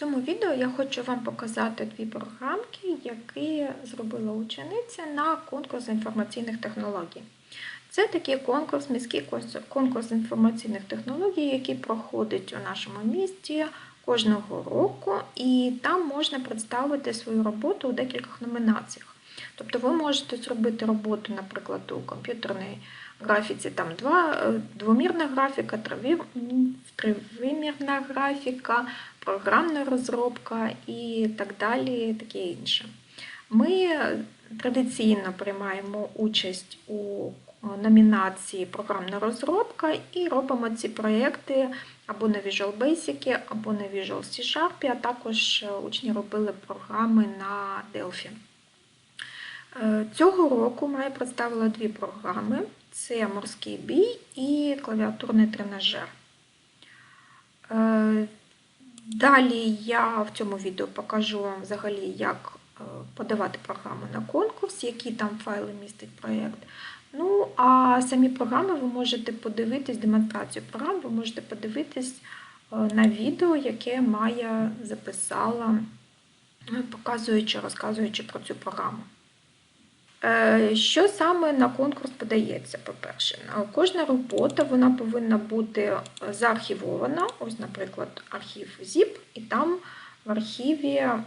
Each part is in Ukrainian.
цьому відео я хочу вам показати дві програмки, які зробила учениця на конкурс інформаційних технологій. Це такий конкурс, міський конкурс інформаційних технологій, який проходить у нашому місті кожного року, і там можна представити свою роботу у декількох номінаціях. Тобто ви можете зробити роботу, наприклад, у комп'ютерній графіці там два, е, двомірна графіка, тривимірна графіка, програмна розробка і так далі, таке інше. Ми традиційно приймаємо участь у номінації Програмна розробка і робимо ці проєкти або на Visual Basic, або на Visual C-Sharp, а також учні робили програми на Delphi. Е, цього року Майя представила дві програми: це морський бій і клавіатурний тренажер. Е, далі я в цьому відео покажу вам взагалі, як е, подавати програму на конкурс, які там файли містить проєкт. Ну, а самі програми ви можете подивитись, демонстрацію програм, ви можете подивитись на відео, яке Майя записала, показуючи, розказуючи про цю програму. Е, що саме на конкурс подається? По-перше, кожна робота вона повинна бути заархівована. Ось, наприклад, архів ZIP, і там в архіві е,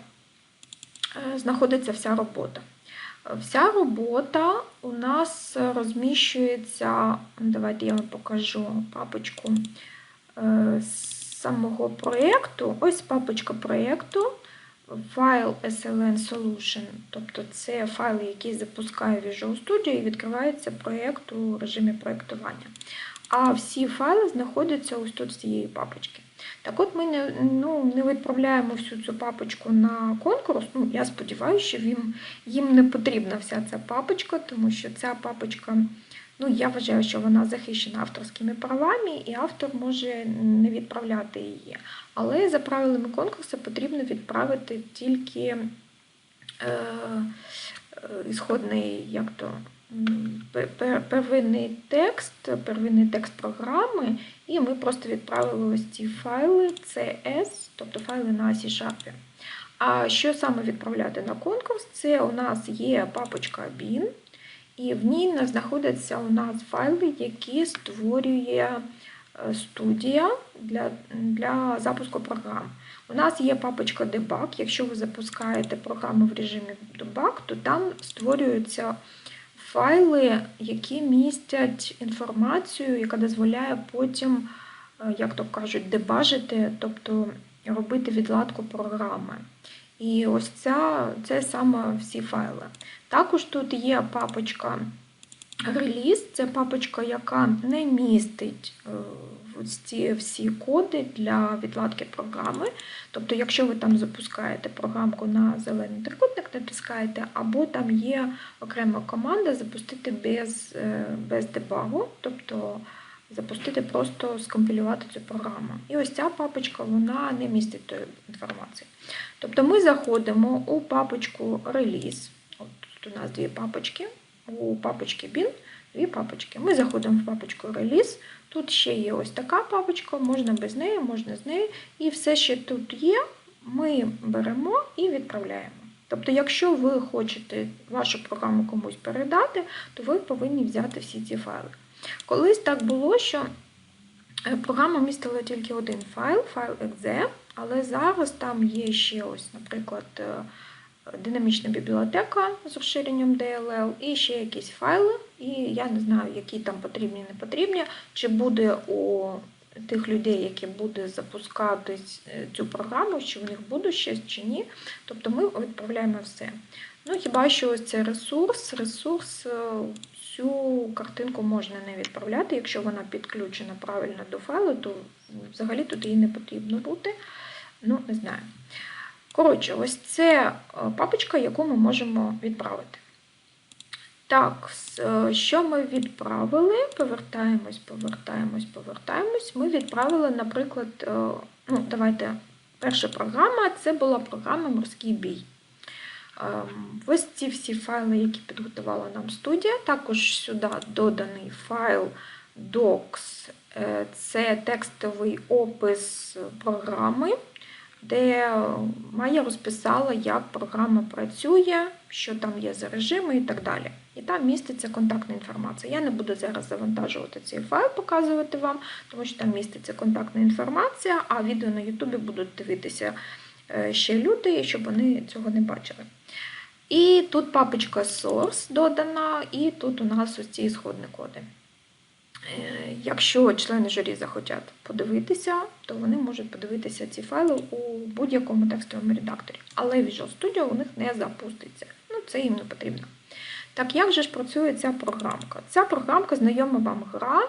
знаходиться вся робота. Вся робота у нас розміщується, давайте я вам покажу папочку е, самого проєкту. Ось папочка проєкту файл SLN Solution, тобто це файл, який запускає Visual Studio і відкривається проєкт у режимі проєктування. А всі файли знаходяться ось тут з цієї папочки. Так от ми не ну, не відправляємо всю цю папочку на конкурс. Ну, Я сподіваюся, що їм, їм не потрібна вся ця папочка, тому що ця папочка Ну, я вважаю, що вона захищена авторськими правами, і автор може не відправляти її. Але за правилами конкурсу потрібно відправити тільки е, е ісходний, як то, первинний текст, первинний текст програми, і ми просто відправили ось ці файли CS, тобто файли на C-Sharp. А що саме відправляти на конкурс? Це у нас є папочка BIN. І в ній знаходяться у нас файли, які створює е, студія для для запуску програм. У нас є папочка Debug. Якщо ви запускаєте програму в режимі Debug, то там створюються файли, які містять інформацію, яка дозволяє потім, е, як то кажуть, дебажити, тобто робити відладку програми. І ось ця, це саме всі файли. Також тут є папочка реліз, це папочка, яка не містить е, ці всі коди для відладки програми. Тобто, якщо ви там запускаєте програмку на зелений трикутник, натискаєте, або там є окрема команда запустити без е, без дебагу, тобто запустити, просто скомпілювати цю програму. І ось ця папочка вона не містить тої інформації. Тобто ми заходимо у папочку реліз. От Тут у нас дві папочки, у папочці BIN дві папочки. Ми заходимо в папочку реліз. Тут ще є ось така папочка, можна без неї, можна з нею. І все, що тут є, ми беремо і відправляємо. Тобто, якщо ви хочете вашу програму комусь передати, то ви повинні взяти всі ці файли. Колись так було, що е, програма містила тільки один файл, файл .exe, але зараз там є ще, ось, наприклад, е, динамічна бібліотека з розширенням DLL і ще якісь файли, і я не знаю, які там потрібні, не потрібні, чи буде у тих людей, які будуть запускати е, цю програму, чи в них буде щось чи ні. Тобто ми відправляємо все. Ну, Хіба що ось цей ресурс, ресурс, цю картинку можна не відправляти, якщо вона підключена правильно до файлу, то взагалі тут її не потрібно бути. Ну, не знаю. Коротше, ось це е, папочка, яку ми можемо відправити. Так, е, що ми відправили? Повертаємось, повертаємось, повертаємось. Ми відправили, наприклад, ну, давайте, перша програма це була програма Морський бій. Ем, ось ці всі файли, які підготувала нам студія. Також сюди доданий файл docs, е, це текстовий опис програми. де Майя розписала, як програма працює, що там є за режими і так далі. І там міститься контактна інформація. Я не буду зараз завантажувати цей файл, показувати вам, тому що там міститься контактна інформація, а відео на Ютубі будуть дивитися ще люди, щоб вони цього не бачили. І тут папочка Source додана, і тут у нас ось ці ісходні коди. Е, Якщо члени журі захотять подивитися, то вони можуть подивитися ці файли у будь-якому текстовому редакторі. Але Visual Studio у них не запуститься. Ну, це їм не потрібно. Так, як же ж працює ця програмка? Ця програмка знайома вам гра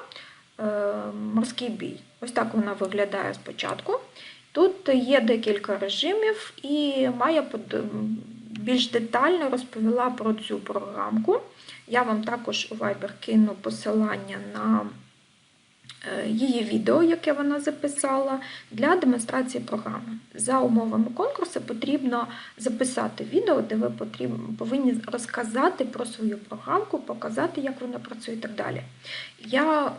е, Морський бій. Ось так вона виглядає спочатку. Тут є декілька режимів, і Майя більш детально розповіла про цю програмку. Я вам також у Viber кину посилання на е, її відео, яке вона записала, для демонстрації програми. За умовами конкурсу потрібно записати відео, де ви повинні розказати про свою програмку, показати, як вона працює і так далі. Я е,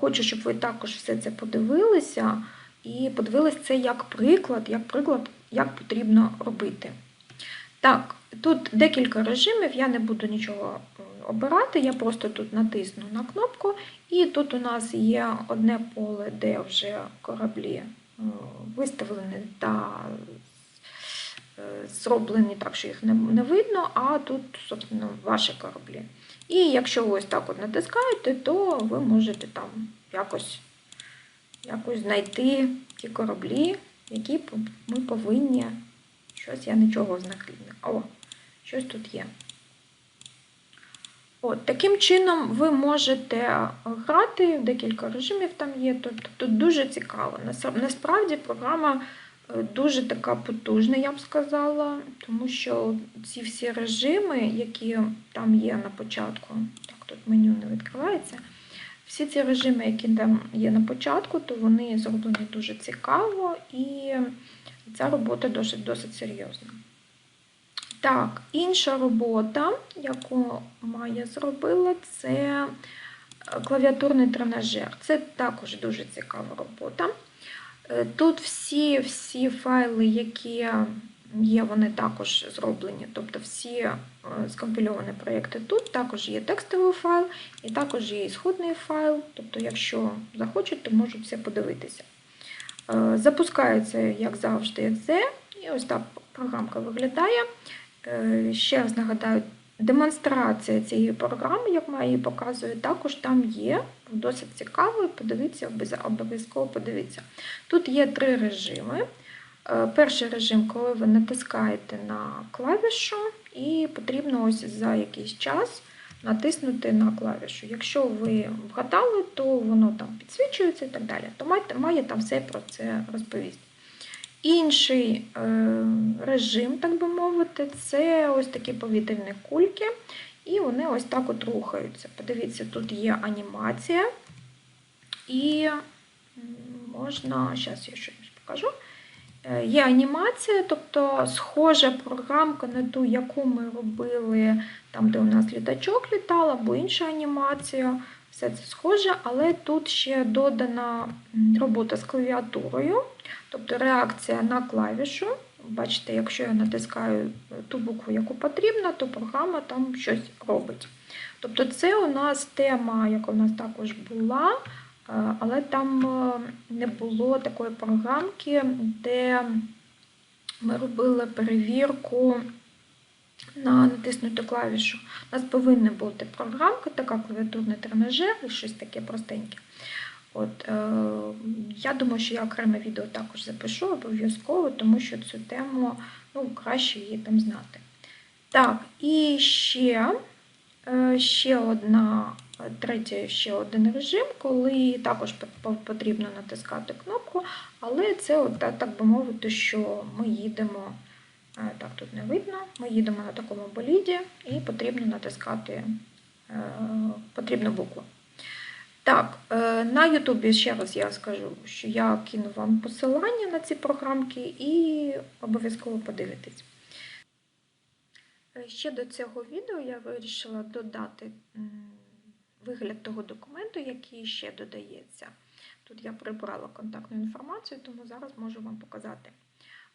хочу, щоб ви також все це подивилися і подивилися це як приклад, як приклад, як потрібно робити. Так, тут декілька режимів, я не буду нічого е, обирати, я просто тут натисну на кнопку, і тут у нас є одне поле, де вже кораблі е, виставлені та е, зроблені так, що їх не видно, а тут, собственно, ваші кораблі. І якщо ви ось так от натискаєте, то ви можете там якось, якось знайти ті кораблі, які ми повинні. Щось я нічого знаходила. О, щось тут є. От, таким чином ви можете грати, декілька режимів там є. Тут, тут дуже цікаво. Насправді програма е, дуже така потужна, я б сказала, тому що ці всі режими, які там є на початку, так, тут меню не відкривається. Всі ці режими, які там є на початку, то вони зроблені дуже цікаво і ця робота досить, досить серйозна. Так, інша робота, яку Майя зробила, це е, клавіатурний тренажер. Це також дуже цікава робота. Е, Тут всі, всі файли, які є, вони також зроблені. Тобто всі е, скомпільовані проєкти тут, також є текстовий файл і також є ісходний файл. Тобто, якщо захочуть, то можуть все подивитися. Е, Запускається, як завжди, exe, і ось так програмка виглядає. Е, Ще раз нагадаю, демонстрація цієї програми, як Майя її показує, також там є. Досить цікаво, подивіться, обов'язково подивіться. Тут є три режими. Е, Перший режим, коли ви натискаєте на клавішу, і потрібно ось за якийсь час натиснути на клавішу. Якщо ви вгадали, то воно там підсвічується і так далі. То має, має там все про це розповісти. Інший е, режим, так би мовити, це ось такі повітряні кульки, і вони ось так от рухаються. Подивіться, тут є анімація, і можна, зараз я щось покажу. Е, Є анімація, тобто схожа програмка на ту, яку ми робили там, де у нас літачок літав, або інша анімація. Все це схоже, але тут ще додана робота з клавіатурою, тобто реакція на клавішу. Бачите, якщо я натискаю ту букву, яку потрібно, то програма там щось робить. Тобто це у нас тема, яка у нас також була, е, але там е, не було такої програмки, де ми робили перевірку на натиснуту клавішу. У нас повинна бути програмка, така клавіатурний тренажер, і щось таке простеньке. От, е, я думаю, що я окреме відео також запишу обов'язково, тому що цю тему ну, краще її там знати. Так, і ще, е, ще одна, третя, ще один режим, коли також потрібно натискати кнопку, але це, так, би мовити, що ми їдемо. Е, Так, тут не видно. Ми їдемо на такому боліді і потрібно натискати е, потрібну букву. Так, е, на Ютубі ще раз я скажу, що я кину вам посилання на ці програмки і обов'язково подивитесь. Ще до цього відео я вирішила додати вигляд того документу, який ще додається. Тут я прибрала контактну інформацію, тому зараз можу вам показати.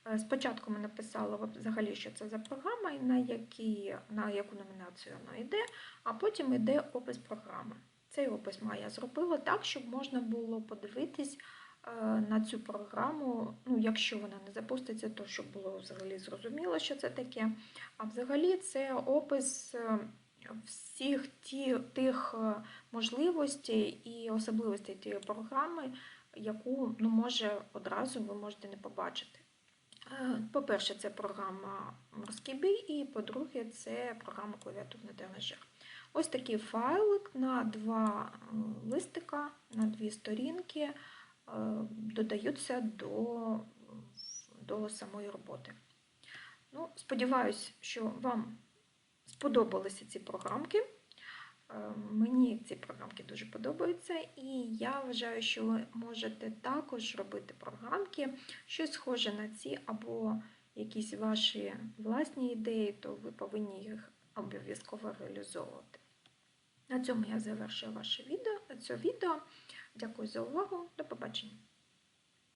Е, Спочатку ми написали взагалі, що це за програма і на, які, на яку номінацію вона йде, а потім йде опис програми. Цей опис Майя зробила так, щоб можна було подивитись е, на цю програму, ну, якщо вона не запуститься, то щоб було взагалі зрозуміло, що це таке. А взагалі це опис е, всіх ті, тих е, можливостей і особливостей тієї програми, яку ну, може одразу ви можете не побачити. Е, По-перше, це програма Морський бій, і по-друге, це програма клавіатурний тренажер. Ось такий файлик на два е, листика, на дві сторінки додаються до, до самої роботи. Ну, сподіваюсь, що вам сподобалися ці програмки. Е, Мені ці програмки дуже подобаються, і я вважаю, що ви можете також робити програмки, щось схоже на ці, або якісь ваші власні ідеї, то ви повинні їх обов'язково реалізовувати. На цьому я завершую ваше відео, це відео. Дякую за увагу. До побачення.